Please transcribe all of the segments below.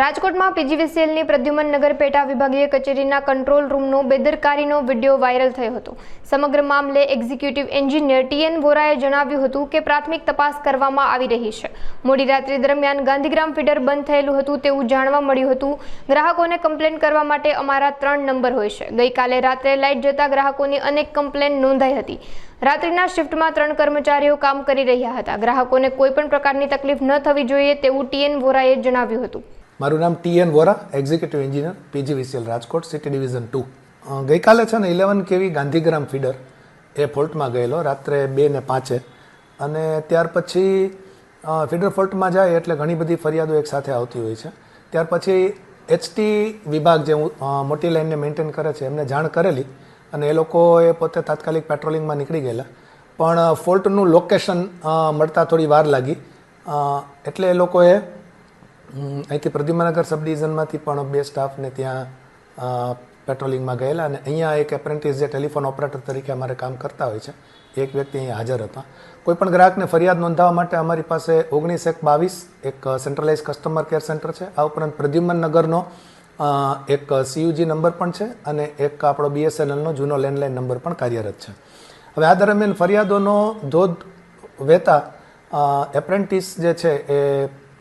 રાજકોટમાં પીજીવીસીએલની પ્રદ્યુમન નગર પેટા વિભાગીય કચેરીના કંટ્રોલ રૂમનો બેદરકારીનો વીડિયો વાયરલ થયો હતો. સમગ્ર મામલે એક્ઝિક્યુટિવ એન્જિનિયર ટીએન વોરાએ જણાવ્યું હતું કે પ્રાથમિક તપાસ કરવામાં આવી રહી છે. મોડી રાત્રિ દરમિયાન ગાંધીગ્રામ ફીડર બંધ થયેલું હતું તેવું જાણવા મળ્યું હતું. ગ્રાહકોને કમ્પ્લેન કરવા માટે અમારા ત્રણ નંબર હોય છે. ગઈકાલે રાત્રે લાઇટ જતા ગ્રાહકોની અનેક કમ્પ્લેન નોંધાઈ હતી. રાત્રિના શિફ્ટમાં ત્રણ કર્મચારીઓ કામ કરી રહ્યા હતા. ગ્રાહકોને કોઈપણ પ્રકારની તકલીફ ન થવી જોઈએ તેવું ટીએન વોરાએ જણાવ્યું હતું. મારું નામ T N Vora executive engineer PGVCL Rajkot city division two ગઈકાલે છે ને ઇલેવન કેવી ગાંધીગ્રામ ફીડર એ ફોલ્ટમાં ગયેલો, રાત્રે બે ને પાંચે. અને ત્યાર પછી ફીડર ફોલ્ટમાં જાય એટલે ઘણી બધી ફરિયાદો એક સાથે આવતી હોય છે. ત્યાર પછી એચટી વિભાગ જે મોટી લાઈનને મેન્ટેન કરે છે, એમને જાણ કરેલી અને એ લોકોએ પોતે તાત્કાલિક પેટ્રોલિંગમાં નીકળી ગયેલા. પણ ફોલ્ટનું લોકેશન મળતા થોડી વાર લાગી. એટલે એ લોકોએ અહીંથી પ્રદ્યુમનગર સબ ડિવિઝનમાંથી પણ બે સ્ટાફને ત્યાં પેટ્રોલિંગમાં ગયેલા અને અહીંયા એક એપ્રેન્ટિસ જે ટેલિફોન ઓપરેટર તરીકે અમારે કામ કરતા હોય છે, એક વ્યક્તિ અહીંયા હાજર હતા. કોઈપણ ગ્રાહકને ફરિયાદ નોંધાવવા માટે અમારી પાસે ઓગણીસ એક બાવીસ એક સેન્ટ્રલાઇઝ કસ્ટમર કેર સેન્ટર છે. આ ઉપરાંત પ્રદ્યુમન નગરનો એક સીયુજી નંબર પણ છે અને એક આપણો બીએસએનએલનો જૂનો લેન્ડલાઇન નંબર પણ કાર્યરત છે. હવે આ દરમિયાન ફરિયાદોનો ધોધ વહેતા એપ્રેન્ટિસ જે છે એ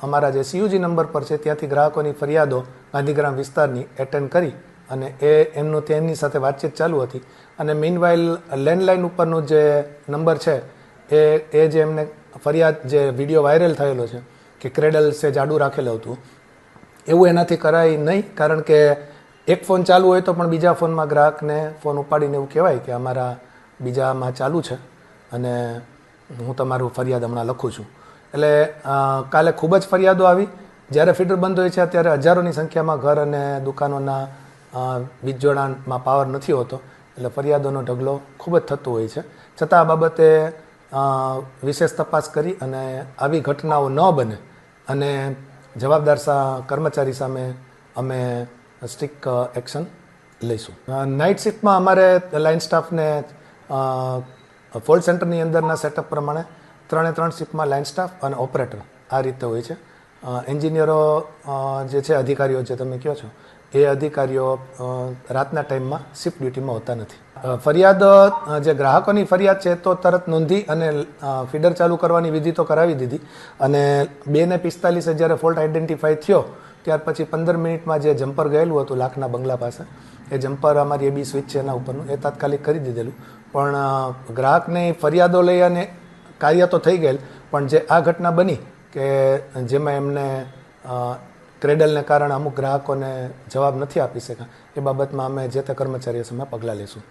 અમારા જે સીયુજી નંબર પર છે, ત્યાંથી ગ્રાહકોની ફરિયાદો ગાંધીગ્રામ વિસ્તારની એટેન્ડ કરી અને એ એમનું તેમની સાથે વાતચીત ચાલુ હતી. અને મીનવાઇલ લેન્ડલાઇન ઉપરનો જે નંબર છે, એ એ જે એમને ફરિયાદ જે વીડિયો વાયરલ થયેલો છે કે ક્રેડલ સે જાડું રાખેલું હતું, એવું એનાથી કરાય નહીં, કારણ કે એક ફોન ચાલુ હોય તો પણ બીજા ફોનમાં ગ્રાહકને ફોન ઉપાડીને એવું કહેવાય કે અમારા બીજામાં ચાલુ છે. અને હું તમારું ફરિયાદ હમણાં લખું છું. એટલે કાલે ખૂબ જ ફરિયાદો આવી. જ્યારે ફીડર બંધ હોય છે, ત્યારે હજારોની સંખ્યામાં ઘર અને દુકાનોના વીજ જોડાણમાં પાવર નથી હોતો. એટલે ફરિયાદોનો ઢગલો ખૂબ જ થતો હોય છે. છતાં આ બાબતે વિશેષ તપાસ કરી અને આવી ઘટનાઓ ન બને અને જવાબદાર કર્મચારી સામે અમે સ્ટ્રિક એક્શન લઈશું. નાઇટ શિફ્ટમાં અમારે લાઇન સ્ટાફને ફોલ્ડ સેન્ટરની અંદરના સેટઅપ પ્રમાણે ત્રણે ત્રણ શિફ્ટમાં લાઇન સ્ટાફ અને ઓપરેટર આ રીતે હોય છે. એન્જિનિયરો જે છે અધિકારીઓ, જે તમે કહો છો, એ અધિકારીઓ રાતના ટાઈમમાં શિફ્ટ ડ્યુટીમાં હોતા નથી. ફરિયાદ જે ગ્રાહકોની ફરિયાદ છે તો તરત નોંધી અને ફીડર ચાલુ કરવાની વિધિ તો કરાવી દીધી અને બે ને પિસ્તાલીસે જ્યારે ફોલ્ટ આઈડેન્ટિફાઈ થયો, ત્યાર પછી પંદર મિનિટમાં જે જમ્પર ગયેલું હતું લાખના બંગલા પાસે, એ જમ્પર અમારી એ બી સ્વિચ છે એના ઉપરનું, એ તાત્કાલિક કરી દીધેલું. પણ ગ્રાહકને ફરિયાદો લઈ અને કાર્ય તો થઈ ગયેલ, પણ જે આ ઘટના બની કે જેમાં એમને ક્રેડલને કારણે અમુક ગ્રાહકોને જવાબ નથી આપી શક્યા, એ બાબતમાં અમે જે તે કર્મચારીઓ સામે પગલાં લઈશું